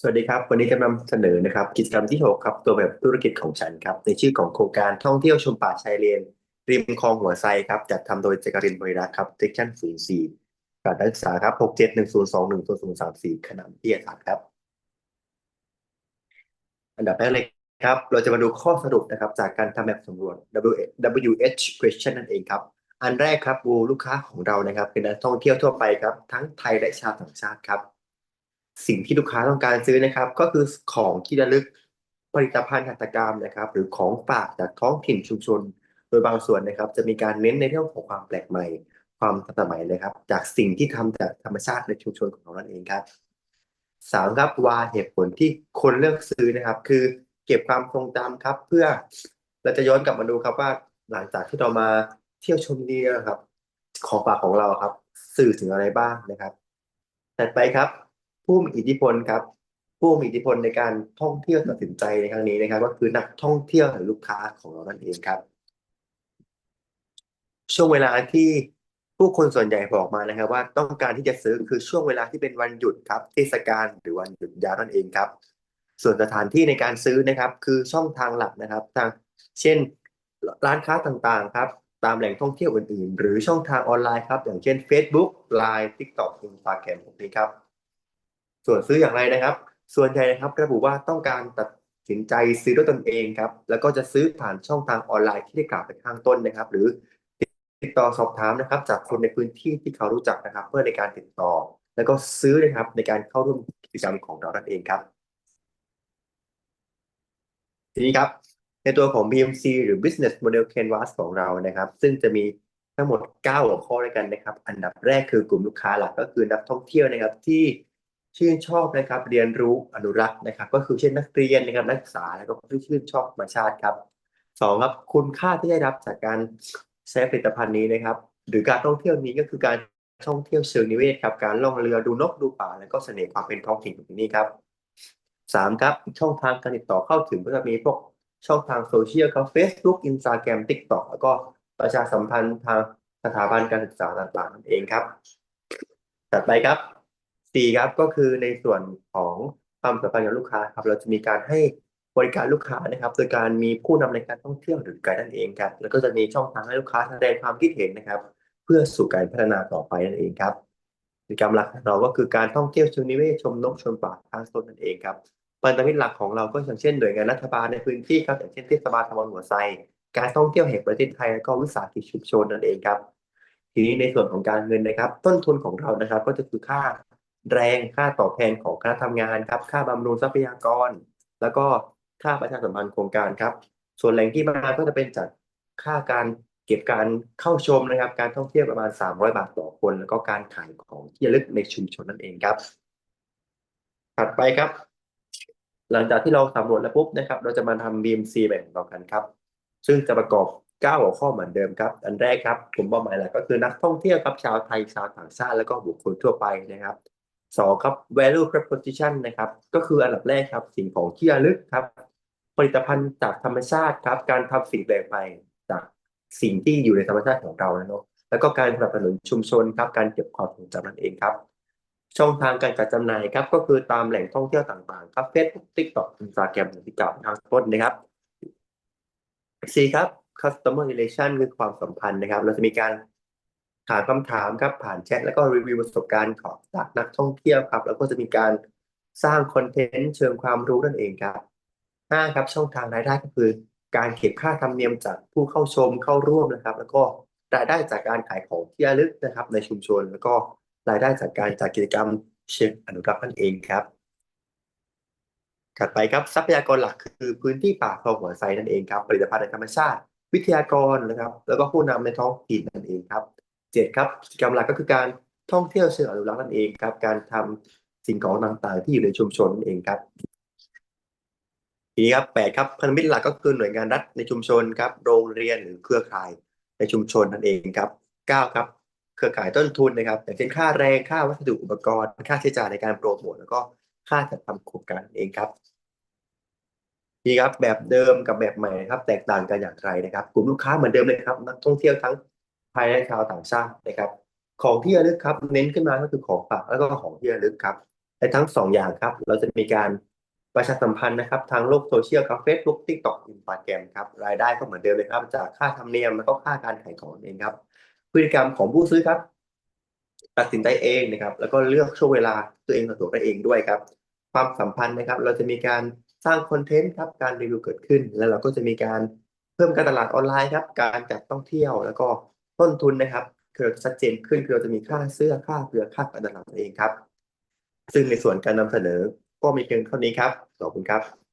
สวัสดีครับ วันนี้จะนำเสนอนะครับ กิจกรรมที่ 6 ครับ ตัวแบบธุรกิจของฉันครับ ในชื่อของโครงการท่องเที่ยวชมป่าชายเลนริมคลองหัวไซครับจัดทำโดยเจการินบริรักษ์ครับเซกชั่น04การนัการศึกษาครับ671021034คณะวิทยาศาสตร์ครับ อันดับแรกเลยครับ เราจะมาดูข้อสรุปนะครับ จากการทำแบบสำรวจ WH question นั่นเองครับ อันแรกครับดูลูกค้าของเรานะครับ เป็นนักท่องเที่ยวทั่วไปครับ ทั้งไทยและชาวต่างชาติครับ สิ่งที่ลูกค้าต้องการซื้อนะครับ ก็คือของที่ระลึกผลิตภัณฑ์หัตถกรรมนะครับ หรือของฝากจากท้องถิ่นชุมชน โดยบางส่วนนะครับ จะมีการเน้นในเรื่องของความแปลกใหม่ ความทันสมัยเลยครับ จากสิ่งที่ทำจากธรรมชาติในชุมชนของเรานั่นเองครับสามครับว่าเหตุผลที่คนเลือกซื้อนะครับ คือเก็บความทรงจำครับ เพื่อเราจะย้อนกลับมาดูครับว่าหลังจากที่เรามาเที่ยวชมดีนะครับ ของฝากของเราครับ สื่อถึงอะไรบ้างนะครับ ถัดไปครับ ผู้มีอิทธิพลครับ ผู้มีอิทธิพลในการท่องเที่ยวตัดสินใจในครั้งนี้นะครับ ก็คือนักท่องเที่ยวหรือลูกค้าของเรานั่นเองครับ ช่วงเวลาที่ผู้คนส่วนใหญ่บอกมานะครับ ว่าต้องการที่จะซื้อคือช่วงเวลาที่เป็นวันหยุดครับ เทศกาลหรือวันหยุดยาวนั่นเองครับ ส่วนสถานที่ในการซื้อนะครับ คือช่องทางหลักนะครับ ทางเช่นร้านค้าต่างๆครับ ตามแหล่งท่องเที่ยวอื่นๆ หรือช่องทางออนไลน์ครับ อย่างเช่น Facebook Line TikTok Instagram พวกนี้ครับ ส่วนซื้ออย่างไรนะครับ ส่วนใหญ่นะครับระบุว่าต้องการตัดสินใจซื้อด้วยตนเองครับ แล้วก็จะซื้อผ่านช่องทางออนไลน์ที่ได้กล่าวไปข้างต้นนะครับ หรือติดต่อสอบถามนะครับ จากคนในพื้นที่ที่เขารู้จักนะครับ เพื่อในการติดต่อ แล้วก็ซื้อนะครับในการเข้าร่วมกิจกรรมของเรานั่นเองครับ ทีนี้ครับ ในตัวของ BMC หรือ Business Model Canvas ของเรานะครับ ซึ่งจะมีทั้งหมด 9 หัวข้อด้วยกันนะครับ อันดับแรกคือกลุ่มลูกค้าหลักก็คือนักท่องเที่ยวนะครับที่ ชื่นชอบนะครับเรียนรู้อนุรักษ์นะครับ ก็คือเช่นนักเรียนนะครับนักศึกษาแล้วก็ผู้ที่ชื่นชอบธรรมชาติครับสองครับคุณค่าที่ได้รับจากการใช้ผลิตภัณฑ์นี้นะครับ หรือการท่องเที่ยวนี้ก็คือการท่องเที่ยวเชิงนิเวศครับการล่องเรือดูนกดูป่า แล้วก็เสน่ห์ความเป็นท้องถิ่นของนี่ครับสามครับช่องทางการติดต่อเข้าถึงก็จะมีพวกช่องทางโซเชียลครับ Facebook Instagram TikTok แล้วก็ประชาสัมพันธ์ทางสถาบันการศึกษาต่างๆนั่นเองครับถัดไปครับ สี่ครับก็คือในส่วนของความสัมพันธ์กับลูกค้าครับเราจะมีการให้บริการลูกค้านะครับ โดยการมีผู้นำในการท่องเที่ยวหรือไกด์นั่นเองครับแล้วก็จะมีช่องทางให้ลูกค้าแสดงความคิดเห็นนะครับ เพื่อสู่การพัฒนาต่อไปนั่นเองครับกิจกรรมหลักของเราก็คือการท่องเที่ยวเชิงนิเวศชมนกชมป่าทางต้นนั่นเองครับพันธมิตรหลักของเราก็อย่างเช่นหน่วยงานรัฐบาลในพื้นที่ครับอย่างเช่นเทศบาลตำบลหัวไซการท่องเที่ยวแห่งประเทศไทยและก็วิสาหกิจชุมชนนั่นเองครับ ทีนี้ในส่วนของการเงินนะครับ ต้นทุนของเรานะครับ ก็จะคือค่า แรงค่าตอบแทนของคณะทำงานครับ ค่าบำรุงทรัพยากร แล้วก็ค่าประชาสัมพันธ์โครงการครับ ส่วนแหล่งที่มาก็จะเป็นจากค่าการเก็บการเข้าชมนะครับ การท่องเที่ยวประมาณ 300 บาทต่อคน แล้วก็การขายของที่ระลึกในชุมชนนั่นเองครับ ถัดไปครับ หลังจากที่เราสำรวจแล้วปุ๊บนะครับ เราจะมาทำ BMC แบ่งต่อกันครับ ซึ่งจะประกอบ9หัวข้อเหมือนเดิมครับ อันแรกครับกลุ่มเป้าหมายหลักก็คือนักท่องเที่ยวครับชาวไทยชาวต่างชาติ แล้วก็บุคคลทั่วไปนะครับ สองครับ value proposition นะครับ ก็คืออันดับแรกครับสิ่งของที่ระลึกครับ ผลิตภัณฑ์จากธรรมชาติครับ การทำสิ่งแปลกใหม่จากสิ่งที่อยู่ในธรรมชาติของเราเนาะแล้วก็การสนับสนุนชุมชนครับการเก็บความทรงจำนั่นเองครับ ช่องทางการจัดจำหน่ายครับ ก็คือตามแหล่งท่องเที่ยวต่างๆ ครับ Facebook TikTok Instagram ที่กล่าวทางต้นนะครับ C ครับ customer relation คือความสัมพันธ์นะครับ เราจะมีการ ถามคำถามครับผ่านแชทแล้วก็รีวิวประสบการณ์ของจากนักท่องเที่ยวครับ แล้วก็จะมีการสร้างคอนเทนต์เชิงความรู้นั่นเองครับห้าครับช่องทางรายได้ก็คือ การเก็บค่าธรรมเนียมจากผู้เข้าชมเข้าร่วมนะครับ แล้วก็รายได้จากการขายของที่ระลึกนะครับ ในชุมชน แล้วก็รายได้จากการจัดกิจกรรมเชิงอนุรักษ์นั่นเองครับถัดไปครับทรัพยากรหลักคือพื้นที่ป่าคลองหัวไซนั่นเองครับผลิตภัณฑ์ธรรมชาติ วิทยากรนะครับ แล้วก็ผู้นำในท้องถิ่นนั่นเองครับ เจ็ดครับกิจกรรมหลักก็คือการท่องเที่ยวเชิงอนุรักษ์นั่นเองครับ การทำสิ่งของต่างๆ ที่อยู่ในชุมชนนั่นเองครับทีนี้ครับแปดครับพันธมิตรหลักก็คือหน่วยงานรัฐในชุมชนครับ โรงเรียนหรือเครือข่ายในชุมชนนั่นเองครับเก้าครับ เครือข่ายต้นทุนนะครับอย่างเช่นค่าแรงค่าวัสดุอุปกรณ์ ค่าใช้จ่ายในการโปรโมทแล้วก็ค่าจัดทำโครงการเองครับนี่ครับแบบเดิมกับแบบใหม่ครับ แตกต่างกันอย่างไรนะครับ กลุ่มลูกค้าเหมือนเดิมเลยครับ นักท่องเที่ยวทั้ง ไทยและชาวต่างชาตินะครับ ของที่ระลึกครับ เน้นขึ้นมาก็คือของฝากแล้วก็ของที่ระลึกครับในทั้งสองอย่างครับ เราจะมีการประชาสัมพันธ์นะครับ ทางโลกโซเชียลครับ Facebook TikTok Instagram ครับรายได้ก็เหมือนเดิมเลยครับ จากค่าธรรมเนียมแล้วก็ค่าการขายของเองครับ พฤติกรรมของผู้ซื้อครับ ตัดสินใจเองนะครับ แล้วก็เลือกช่วงเวลาตัวเองสะดวกได้เองด้วยครับ ความสัมพันธ์นะครับ เราจะมีการสร้างคอนเทนต์ครับการรีวิวเกิดขึ้น แล้วเราก็จะมีการเพิ่มการตลาดออนไลน์ครับ การจัดท่องเที่ยวแล้วก็ ต้นทุนนะครับคือเราจะชัดเจนขึ้นคือเราจะมีค่าเสื้อค่าเกลือค่าการตลาดตัวเองครับ ซึ่งในส่วนการนำเสนอก็มีเพียงเท่านี้ครับขอบคุณครับ